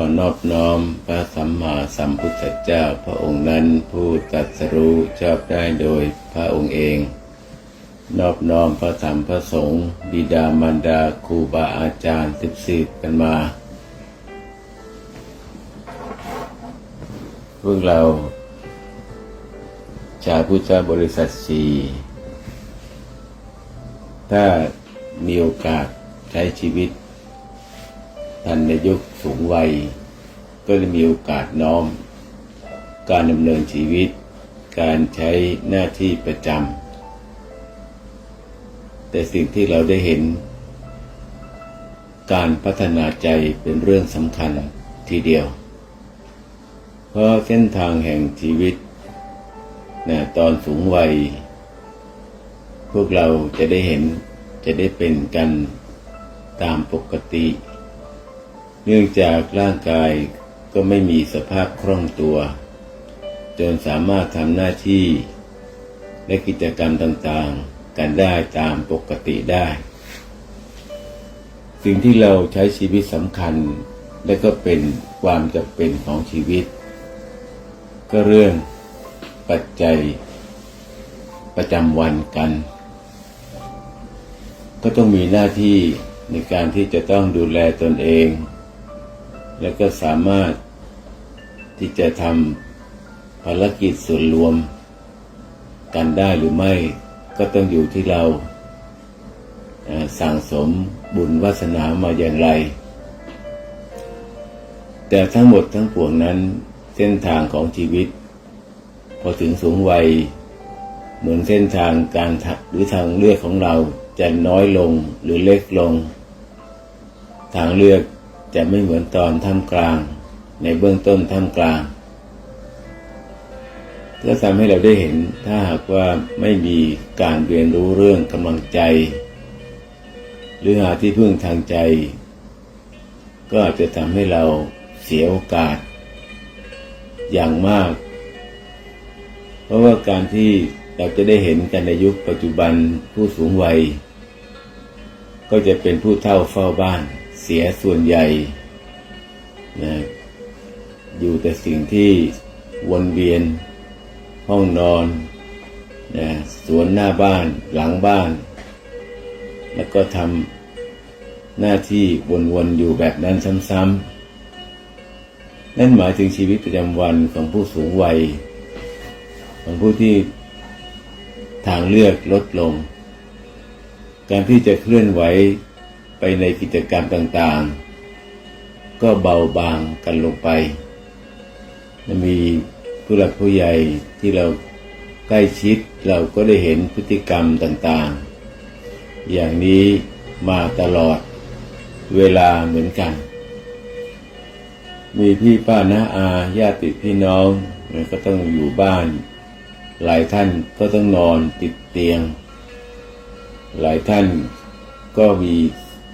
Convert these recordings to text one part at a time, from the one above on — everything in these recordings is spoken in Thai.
ขอนอบน้อมพระสัมมาสัมพุทธเจ้าพระองค์นั้นผู้ตรัสรู้ชอบได้โดยพระองค์เอง นอบน้อมพระธรรมพระสงฆ์บิดามารดาครูบาอาจารย์สิบสิบกันมาพวกเรา ชาวพุทธบริษัทสีถ้ามีโอกาสใช้ชีวิต ท่านในยุคสูงวัย ก็จะมีโอกาสน้อม การดำเนินชีวิต การใช้หน้าที่ประจำแต่สิ่งที่เราได้เห็น การพัฒนาใจเป็นเรื่องสำคัญทีเดียว เพราะเส้นทางแห่งชีวิตนะตอนสูงวัย พวกเราจะได้เห็นจะได้เป็นกันตามปกติ เนื่องจากร่างกายก็ไม่มีสภาพคล่องตัว จนสามารถทำหน้าที่ และกิจกรรมต่างๆ กันได้ตามปกติได้ สิ่งที่เราใช้ชีวิตสำคัญ และก็เป็นความจำเป็นของชีวิต ก็เรื่องปัจจัยประจำวันกัน ก็ต้องมีหน้าที่ในการที่จะต้องดูแลตนเอง และก็สามารถที่จะทำภารกิจส่วนรวม กันได้หรือไม่ก็ต้องอยู่ที่เราสั่งสมบุญวาสนามาอย่างไร แต่ทั้งหมดทั้งปวงนั้นเส้นทางของชีวิต พอถึงสูงวัย เหมือนเส้นทางการหรือทางเลือกของเราจะน้อยลงหรือเล็กลง ทางเลือก จะไม่เหมือนตอนท่ามกลาง ในเบื้องต้นท่ามกลางก็ทำให้เราได้เห็นถ้าหากว่าไม่มีการเรียนรู้เรื่องกำลังใจ หรือหาที่พึ่งทางใจ ก็อาจจะทำให้เราเสียโอกาส อย่างมาก เพราะว่าการที่เราจะได้เห็นกันในยุคปัจจุบันผู้สูงวัย ก็จะเป็นผู้เฒ่าเฝ้าบ้าน สียส่วนใหญ่นะอยู่แต่สิ่งที่วนเวียน ห้องนอนนะสวนหน้าบ้านหลังบ้าน แล้วก็ทำหน้าที่วนๆอยู่แบบนั้นซ้ำๆนั่นหมายถึงชีวิตประจำวันของผู้สูงวัย ของผู้ที่ทางเลือกลดลง การที่จะเคลื่อนไหว ไปในกิจกรรมต่างๆ ก็เบาบางกันลงไป มีผู้หลักผู้ใหญ่ที่เราใกล้ชิดเราก็ได้เห็นพฤติกรรมต่างๆ อย่างนี้มาตลอดเวลาเหมือนกัน มีพี่ป้าน้าอาญาติพี่น้องก็ต้องอยู่บ้าน หลายท่านก็ต้องนอนติดเตียง หลายท่านก็มี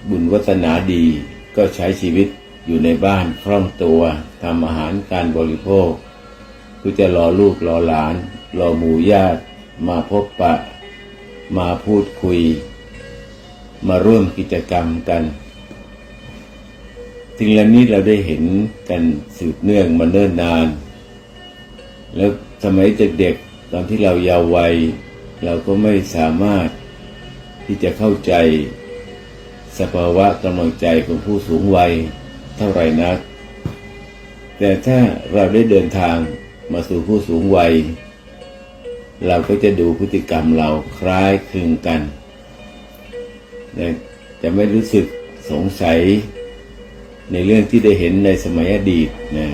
บุญวัฒนาดี ก็ใช้ชีวิตอยู่ในบ้านคล่องตัวทำอาหารการบริโภคเพื่อจะรอลูกรอหลาน รอหมู่ญาติ มาพบปะ มาพูดคุย มาร่วมกิจกรรมกันสิ่งเหล่านี้เราได้เห็นกันสืบเนื่องมาเนิ่นนาน แล้วสมัยเด็กๆตอนที่เราเยาว์วัย เราก็ไม่สามารถที่จะเข้าใจ สภาวะกำลังใจของผู้สูงวัยเท่าไรนัก แต่ถ้าเราได้เดินทางมาสู่ผู้สูงวัย เราก็จะดูพฤติกรรมเราคล้ายคลึงกัน จะไม่รู้สึกสงสัยในเรื่องที่ได้เห็นในสมัยอดีตนะ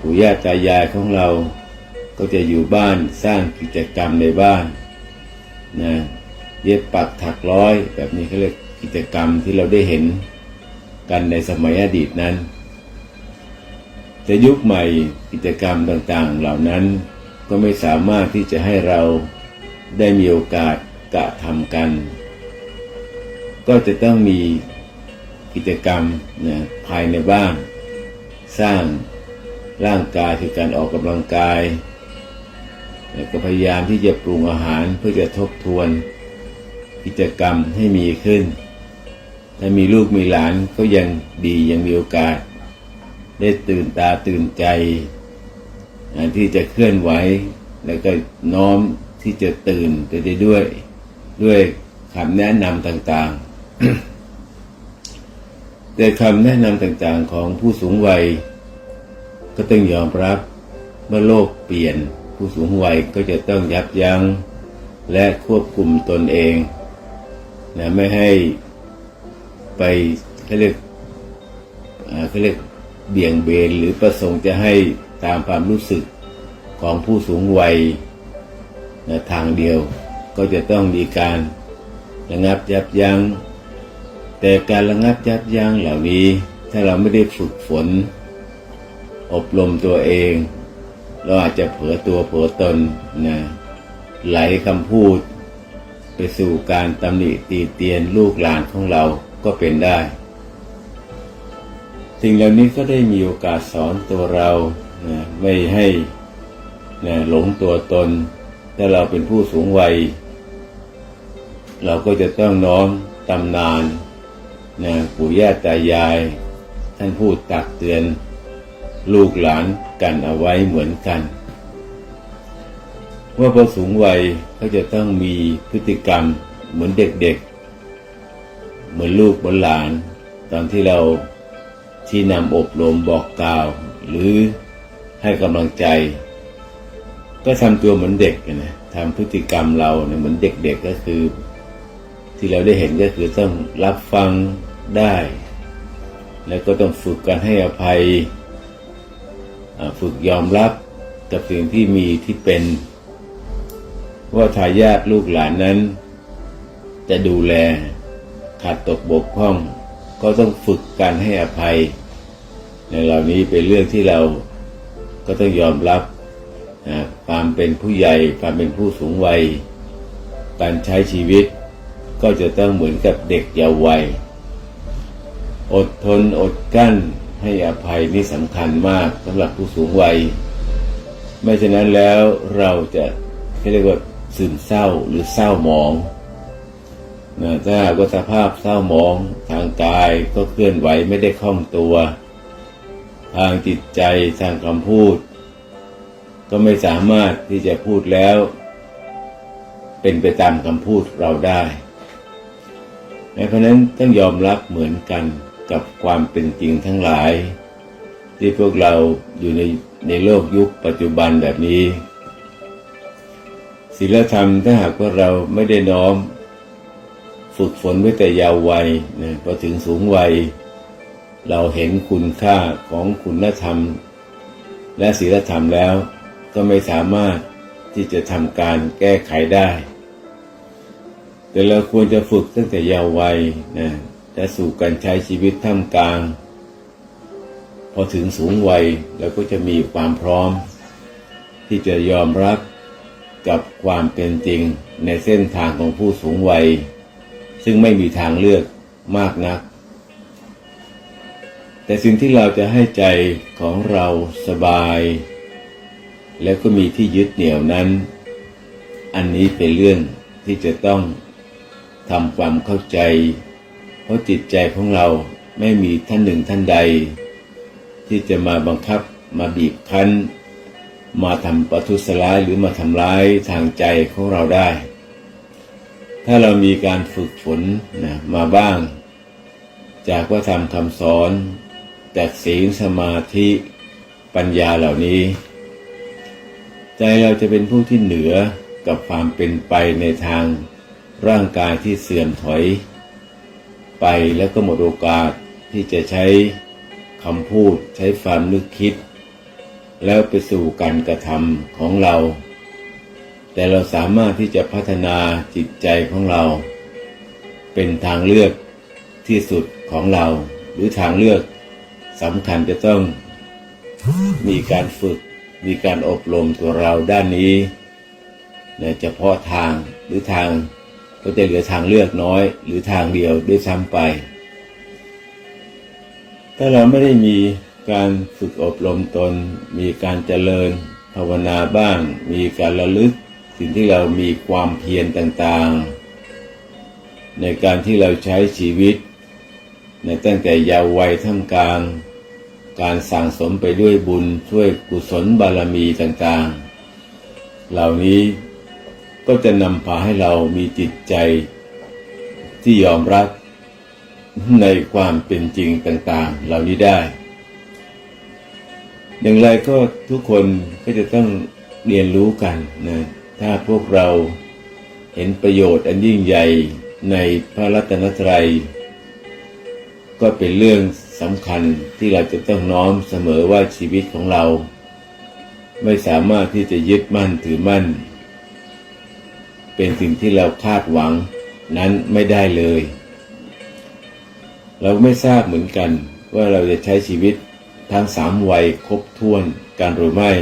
ปู่ย่าตายายของเราก็จะอยู่บ้านสร้างกิจกรรมในบ้านนะเย็บปักถักร้อยแบบนี้เขาเรียก กิจกรรมที่เราได้เห็นกันในสมัยอดีตนั้น แต่ยุคใหม่กิจกรรมต่างๆ เหล่านั้นก็ไม่สามารถที่จะให้เราได้มีโอกาสกระทำกัน ก็จะต้องมีกิจกรรมนะภายในบ้าน สร้างร่างกายคือการออกกำลังกายแล้วก็พยายามที่จะปรุงอาหารเพื่อจะทบทวนกิจกรรมให้มีขึ้น ถ้ามีลูกมีหลานก็ยังดียังมีโอกาส ได้ตื่นตาตื่นใจที่จะเคลื่อนไหว แล้วก็น้อมที่จะตื่นไปได้ด้วย ด้วยคำแนะนำต่างๆ แต่คำแนะนำต่างๆของผู้สูงวัย ก็ต้องยอมรับเมื่อโลกเปลี่ยนผู้สูงวัยก็จะต้องยับยั้งและควบคุมตนเองนะไม่ให้ ไปเขาเรียกเขาเรียกเบี่ยงเบนหรือประสงค์จะให้ตามความรู้สึกของผู้สูงวัยนะทางเดียวก็จะต้องมีการระงับยับยัง้งแต่การระงับยับยั้งเหล่านี้ ถ้าเราไม่ได้ฝึกฝน อบรมตัวเอง เราอาจจะเผลอตัวเผลอตนนะไหลคำพูด ไปสู่การตำหนิตีเตียนลูกหลานของเรา ก็เป็นได้ สิ่งเหล่านี้ก็ได้มีโอกาสสอนตัวเรานะไม่ให้นะหลงตัวตน ถ้าเราเป็นผู้สูงวัย เราก็จะต้องน้อมตำนานนะปู่ย่าตายาย ท่านพูดตักเตือน ลูกหลานกันเอาไว้เหมือนกัน ว่าพอสูงวัยเขาจะต้องมีพฤติกรรมเหมือนเด็กๆ เหมือนลูกเหมือนหลาน ตอนที่เราที่นำอบรมบอกกล่าว หรือให้กำลังใจ ก็ทำตัวเหมือนเด็กนะทำพฤติกรรมเราเนี่ยเหมือนเด็กๆก็คือ ที่เราได้เห็นก็คือต้องรับฟังได้ แล้วก็ต้องฝึกการให้อภัยฝึกยอมรับกับสิ่งที่มีที่เป็น ว่าทายาทลูกหลานนั้น จะดูแล ขาดตกบกพร่อง ก็ต้องฝึกการให้อภัย ในเหล่านี้เป็นเรื่องที่เราก็ต้องยอมรับนะความเป็นผู้ใหญ่ความเป็นผู้สูงวัย การใช้ชีวิต ก็จะต้องเหมือนกับเด็กเยาว์วัย อดทนอดกั้นให้อภัยนี่สำคัญมากสำหรับผู้สูงวัย ไม่ฉะนั้นแล้วเราจะเรียกว่าซึมเศร้าหรือเศร้าหมอง นะถ้ากว่าสภาพเศร้าหมองทางกายก็เคลื่อนไหวไม่ได้คล่องตัว ทางจิตใจทางคำพูด ก็ไม่สามารถที่จะพูดแล้ว เป็นไปตามคำพูดเราได้เพราะนั้นต้องยอมรับเหมือนกันกับความเป็นจริงทั้งหลาย ที่พวกเราอยู่ในในโลกยุคปัจจุบันแบบนี้ศีลธรรมถ้าหากว่าเราไม่ได้น้อม ฝึกฝนไว้แต่ยาววัยนะพอถึงสูงวัย เราเห็นคุณค่าของคุณธรรม และศีลธรรมแล้ว ก็ไม่สามารถที่จะทำการแก้ไขได้ แต่เราควรจะฝึกตั้งแต่เยาว์วัยนะและสู่การใช้ชีวิตท่ามกลาง พอถึงสูงวัยเราก็จะมีความพร้อม ที่จะยอมรับกับความเป็นจริงในเส้นทางของผู้สูงวัย ซึ่งไม่มีทางเลือกมากนัก แต่สิ่งที่เราจะให้ใจของเราสบาย แล้วก็มีที่ยึดเหนี่ยวนั้น อันนี้เป็นเรื่องที่จะต้องทำความเข้าใจ เพราะจิตใจของเราไม่มีท่านหนึ่งท่านใด ที่จะมาบังคับมาบีบคั้น มาทำประทุษร้ายหรือมาทำร้ายทางใจของเราได้ ถ้าเรามีการฝึกฝนนะมาบ้าง จากว่าทำคำสอนจากศีลสมาธิปัญญาเหล่านี้ ใจเราจะเป็นผู้ที่เหนือกับความเป็นไปในทางร่างกายที่เสื่อมถอย ไปแล้วก็หมดโอกาสที่จะใช้คำพูดใช้ความนึกคิด แล้วไปสู่การกระทำของเรา แต่เราสามารถที่จะพัฒนาจิตใจของเรา เป็นทางเลือกที่สุดของเรา หรือทางเลือกสำคัญจะต้อง มีการฝึกมีการอบรมตัวเราด้านนี้ในเฉพาะทางหรือทางก็จะเหลือทางเลือกน้อย หรือทางเดียวด้วยซ้ำไป ถ้าเราไม่ได้มีการฝึกอบรมตน มีการเจริญภาวนาบ้าง มีการระลึก สิ่งที่เรามีความเพียรต่างๆ ในการที่เราใช้ชีวิต ในตั้งแต่ยาววัยท่ามกลาง การสั่งสมไปด้วยบุญช่วยกุศลบารมีต่างๆ เหล่านี้ก็จะนำพาให้เรามีจิตใจที่ยอมรับในความเป็นจริงต่างๆ เหล่านี้ได้ อย่างไรก็ทุกคนก็จะต้องเรียนรู้กันนะ ถ้าพวกเราเห็นประโยชน์อันยิ่งใหญ่ในพระรัตนตรัย ก็เป็นเรื่องสำคัญที่เราจะต้องน้อมเสมอว่าชีวิตของเรา ไม่สามารถที่จะยึดมั่นถือมั่น เป็นสิ่งที่เราคาดหวังนั้นไม่ได้เลย เราไม่ทราบเหมือนกันว่าเราจะใช้ชีวิตทั้งสามวัยครบถ้วนกันหรือไม่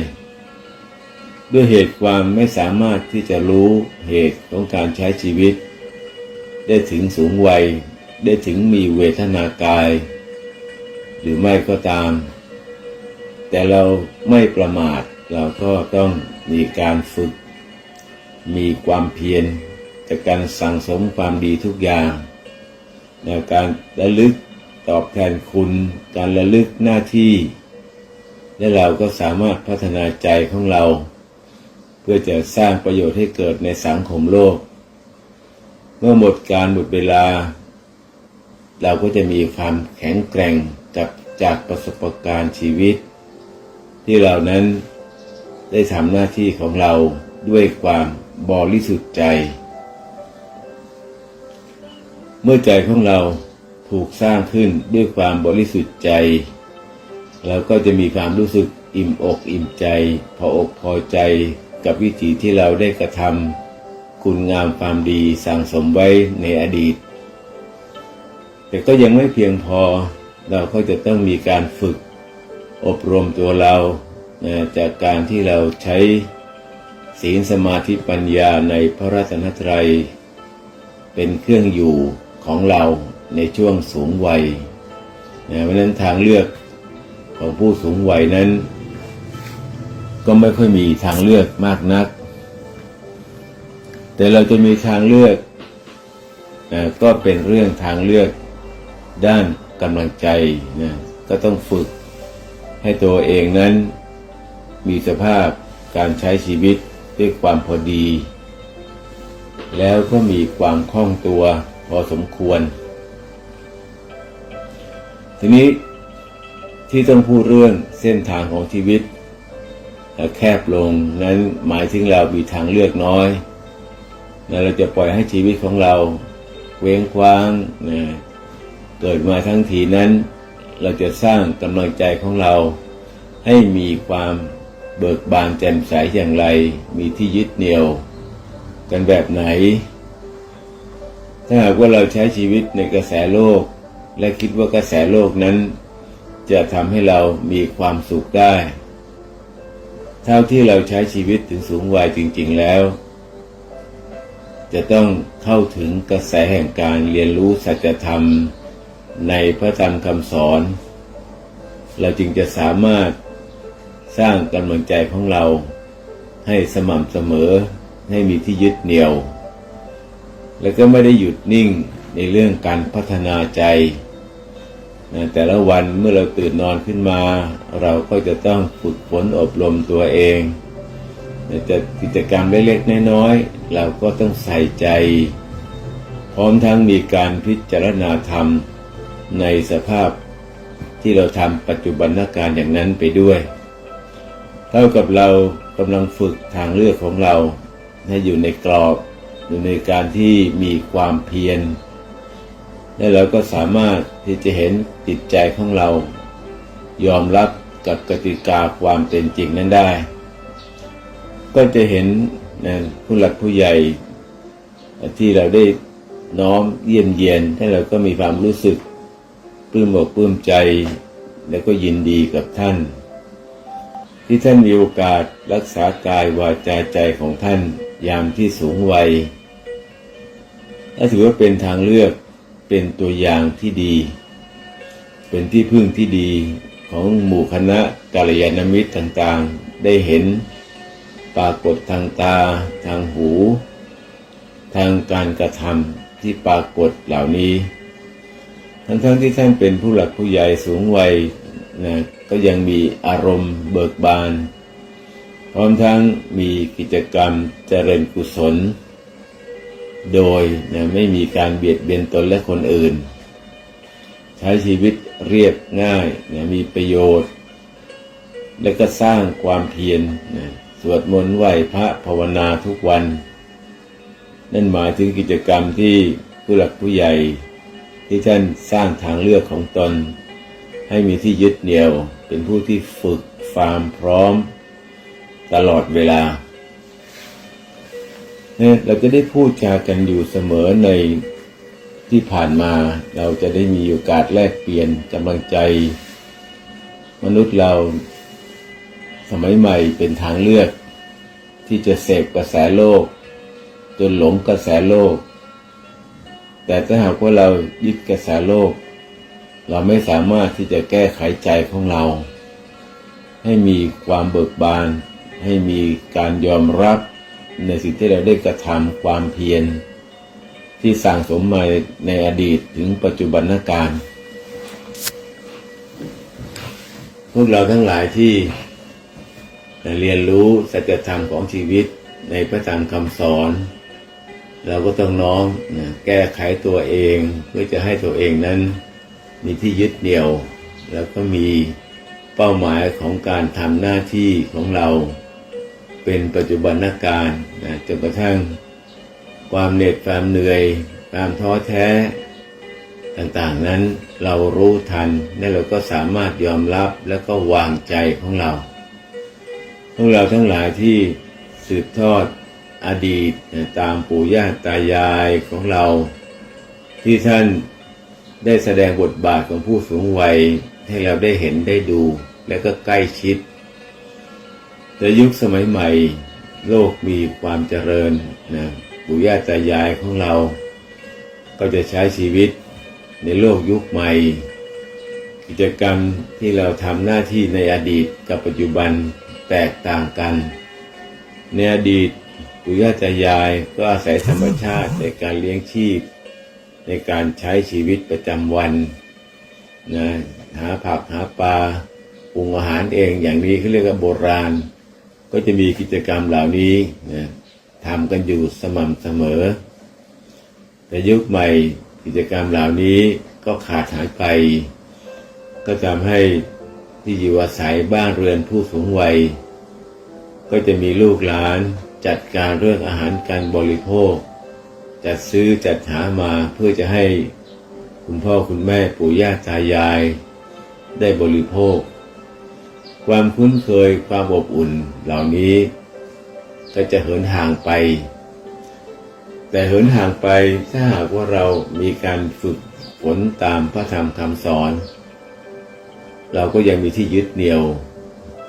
ด้วยเหตุความไม่สามารถที่จะรู้เหตุของการใช้ชีวิต ได้ถึงสูงวัย ได้ถึงมีเวทนากาย หรือไม่ก็ตาม แต่เราไม่ประมาทเราก็ต้องมีการฝึก มีความเพียรจากการสั่งสมความดีทุกอย่างในการระลึกตอบแทนคุณ การระลึกหน้าที่ และเราก็สามารถพัฒนาใจของเรา เพื่อจะสร้างประโยชน์ให้เกิดในสังคมโลก เมื่อหมดการหมดเวลา เราก็จะมีความแข็งแกร่งกับจากประสบการณ์ชีวิต ที่เรานั้นได้ทำหน้าที่ของเราด้วยความบริสุทธิ์ใจ เมื่อใจของเราถูกสร้างขึ้นด้วยความบริสุทธิ์ใจ เราก็จะมีความรู้สึกอิ่มอกอิ่มใจ พออกพอใจ กับวิถีที่เราได้กระทำคุณงามความดีสั่งสมไว้ในอดีต แต่ก็ยังไม่เพียงพอเราก็จะต้องมีการฝึก อบรมตัวเราจากการที่เราใช้ศีลสมาธิปัญญาในพระรัตนตรัย เป็นเครื่องอยู่ของเราในช่วงสูงวัยนะเพราะนั้นทางเลือกของผู้สูงวัยนั้น ก็ไม่ค่อยมีทางเลือกมากนัก แต่เราจะมีทางเลือกนะก็เป็นเรื่องทางเลือกด้านกำลังใจนะก็ต้องฝึกให้ตัวเองนั้น มีสภาพการใช้ชีวิตด้วยความพอดี แล้วก็มีความคล่องตัวพอสมควร ทีนี้ที่ต้องพูดเรื่องเส้นทางของชีวิต แคบลงนั้นหมายถึงเรามีทางเลือกน้อยนะเราจะปล่อยให้ชีวิตของเราเว้งคว้างนะเกิดมาทั้งทีนั้น เราจะสร้างกำลังใจของเรา ให้มีความเบิกบานแจ่มใสอย่างไร มีที่ยึดเหนี่ยว กันแบบไหน ถ้าหากว่าเราใช้ชีวิตในกระแสโลก และคิดว่ากระแสโลกนั้น จะทำให้เรามีความสุขได้ เท่าที่เราใช้ชีวิตถึงสูงวัยจริง ๆแล้ว จะต้องเข้าถึงกระแสแห่งการเรียนรู้สัจธรรม ในพระธรรมคำสอน เราจึงจะสามารถสร้างกำลังใจของเราให้สม่ำเสมอให้มีที่ยึดเหนี่ยว แล้วก็ไม่ได้หยุดนิ่งในเรื่องการพัฒนาใจ นะแต่ละวันเมื่อเราตื่นนอนขึ้นมา เราก็จะต้องฝึกฝนอบรมตัวเองจะกิจกรรมเล็กๆน้อยๆเราก็ต้องใส่ใจ พร้อมทั้งมีการพิจารณาธรรมในสภาพที่เราทำปัจจุบันการอย่างนั้นไปด้วย เท่ากับเรากำลังฝึกทางเลือกของเราให้อยู่ในกรอบอยู่ในการที่มีความเพียร และเราก็สามารถที่จะเห็นจิตใจของเรา ยอมรับกับกติกาความเป็นจริงนั้นได้ ก็จะเห็นนะผู้หลักผู้ใหญ่ ที่เราได้น้อมเยี่ยมเยียนให้เราก็มีความรู้สึกปลื้มอกปลื้มใจ แล้วก็ยินดีกับท่าน ที่ท่านมีโอกาสรักษากายวาจาใจของท่านยามที่สูงวัยและถือว่าเป็นทางเลือก เป็นตัวอย่างที่ดี เป็นที่พึ่งที่ดีของหมู่คณะกาลยานมิตรต่างๆ ได้เห็นปรากฏทางตา ทางหู ทางการกระทำที่ปรากฏเหล่านี้ ทั้งๆทที่ท่านเป็นผู้หลักผู้ใหญ่สูงวัยนะก็ยังมีอารมณ์เบิกบาน พร้อมทั้งมีกิจกรรมเจริญกุศล โดยนะไม่มีการเบียดเบียนตนและคนอื่น ใช้ชีวิตเรียบง่ายนะมีประโยชน์ และก็สร้างความเพียรนะสวดมนต์ไหว้พระภาวนาทุกวัน นั่นหมายถึงกิจกรรมที่ผู้หลักผู้ใหญ่ ที่ท่านสร้างทางเลือกของตน ให้มีที่ยึดเหนี่ยวเป็นผู้ที่ฝึกฟาร์มพร้อม ตลอดเวลา เนี่ยเราจะได้พูดจากันอยู่เสมอในที่ผ่านมา เราจะได้มีโอกาสแลกเปลี่ยนกำลังใจ มนุษย์เราสมัยใหม่เป็นทางเลือก ที่จะเสพกระแสโลก จนหลงกระแสโลก แต่ถ้าหากว่าเรายึดกระแสโลก เราไม่สามารถที่จะแก้ไขใจของเรา ให้มีความเบิกบาน ให้มีการยอมรับ ในสิ่งที่เราได้กระทำความเพียร ที่สั่งสมมาในอดีตถึงปัจจุบันการพวกเราทั้งหลายที่เรียนรู้สัจธรรมของชีวิตในพระธรรมคำสอน เราก็ต้องน้อมนะแก้ไขตัวเองเพื่อจะให้ตัวเองนั้น มีที่ยึดเหนี่ยว แล้วก็มีเป้าหมายของการทำหน้าที่ของเรา เป็นปัจจุบันการนะจนกระทั่งความเหน็ดความเหนื่อยความท้อแท้ต่างๆนั้นเรารู้ทันและเราก็สามารถยอมรับแล้วก็วางใจของเรา พวกเราทั้งหลายที่สืบทอดอดีตตามปู่ย่าตายายของเรา ที่ท่านได้แสดงบทบาทของผู้สูงวัยให้เราได้เห็นได้ดู และก็ใกล้ชิด แต่ยุคสมัยใหม่ โลกมีความเจริญนะปู่ย่าตายายของเรา ก็จะใช้ชีวิตในโลกยุคใหม่ กิจกรรมที่เราทำหน้าที่ในอดีตกับปัจจุบันแตกต่างกัน ในอดีตปู่ย่าตายายก็อาศัยธรรมชาติในการเลี้ยงชีพ ในการใช้ชีวิตประจำวันนะหาผักหาปลาปรุงอาหารเองอย่างนี้เขาเรียกว่าโบราณ ก็จะมีกิจกรรมเหล่านี้นะทำกันอยู่สม่ำเสมอ แต่ยุคใหม่กิจกรรมเหล่านี้ก็ขาดหายไป ก็ทำให้ที่อยู่อาศัยบ้านเรือนผู้สูงวัย ก็จะมีลูกหลานจัดการเรื่องอาหารการบริโภค จัดซื้อจัดหามาเพื่อจะให้คุณพ่อคุณแม่ปู่ย่าตายาย ได้บริโภค ความคุ้นเคยความอบอุ่นเหล่านี้ ก็จะเหินห่างไป แต่เหินห่างไปถ้าหากว่าเรามีการฝึกฝนตามพระธรรมคำสอน เราก็ยังมีที่ยึดเหนี่ยว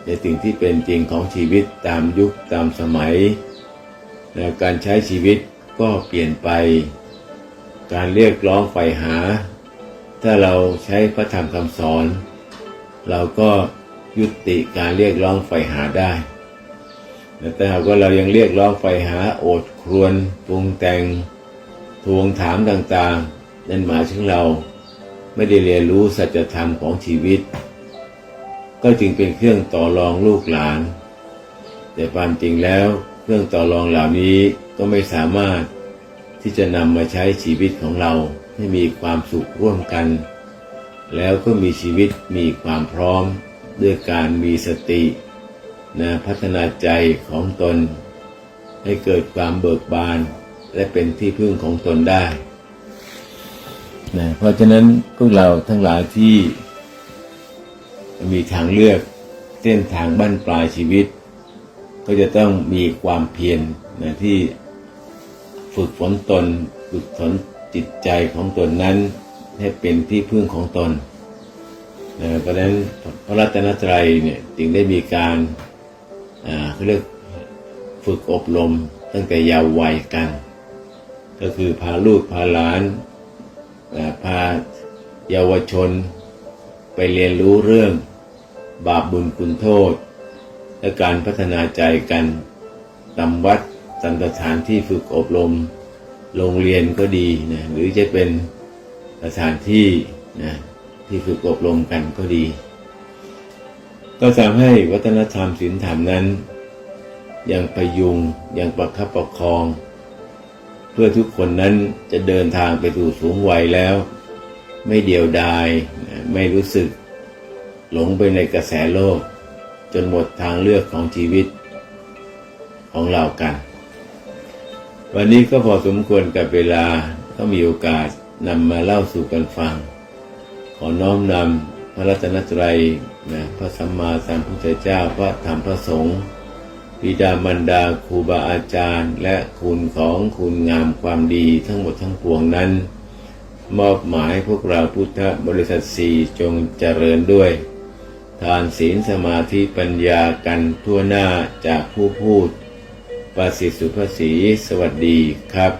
ในสิ่งที่เป็นจริงของชีวิตตามยุคตามสมัยและการใช้ชีวิตก็เปลี่ยนไป การเรียกร้องใฝ่หา ถ้าเราใช้พระธรรมคำสอน เราก็ ยุติการเรียกร้องใฝ่หาได้แต่หากว่าเรายังเรียกร้องใฝ่หาโอดครวนปรุงแต่งทวงถามต่างๆ นั่นหมายถึงเราไม่ได้เรียนรู้สัจธรรมของชีวิต ก็จึงเป็นเครื่องต่อรองลูกหลาน แต่ความจริงแล้วเครื่องต่อรองเหล่านี้ก็ไม่สามารถที่จะนำมาใช้ชีวิตของเราให้มีความสุขร่วมกัน แล้วก็มีชีวิตมีความพร้อม ด้วยการมีสตินะพัฒนาใจของตน ให้เกิดความเบิกบานและเป็นที่พึ่งของตนได้นะเพราะฉะนั้นพวกเราทั้งหลายที่มีทางเลือกเส้นทางบั้นปลายชีวิต ก็จะต้องมีความเพียรนะที่ฝึกฝนตนฝึกฝนจิตใจของตนนั้นให้เป็นที่พึ่งของตน เพราะฉะนั้นพระรัตนตรัยเนี่ยจึงได้มีการเขาเรียกฝึกอบรมตั้งแต่เยาว์วัยกัน ก็คือพาลูกพาหลานาพาเยาวชนไปเรียนรู้เรื่องบาปบุญคุณโทษ และการพัฒนาใจกันตำวัดตามสถานที่ฝึกอบรม โรงเรียนก็ดีนะหรือจะเป็นสถานที่นะ ที่ฝึกอบรมกันก็ดี ก็ทำให้วัฒนธรรมศีลธรรมนั้น ยังพยุงยังประคับประคอง เพื่อทุกคนนั้นจะเดินทางไปสู่สูงวัยแล้ว ไม่เดียวดายไม่รู้สึก หลงไปในกระแสโลก จนหมดทางเลือกของชีวิตของเรากัน วันนี้ก็พอสมควรกับเวลาก็มีโอกาสนำมาเล่าสู่กันฟัง อน้อมนำพระรัตนตรัยนะพระสัมมาสัมพุทธเจ้าพระธรรมพระสงฆ์บิดามารดาครูบาอาจารย์ และคุณของคุณงามความดีทั้งหมดทั้งปวงนั้น มอบหมายพวกเราพุทธบริษัทสี่จงเจริญด้วย ทานศีลสมาธิปัญญากันทั่วหน้าจากผู้พูดประสิทธิสุภาษีสวัสดีครับ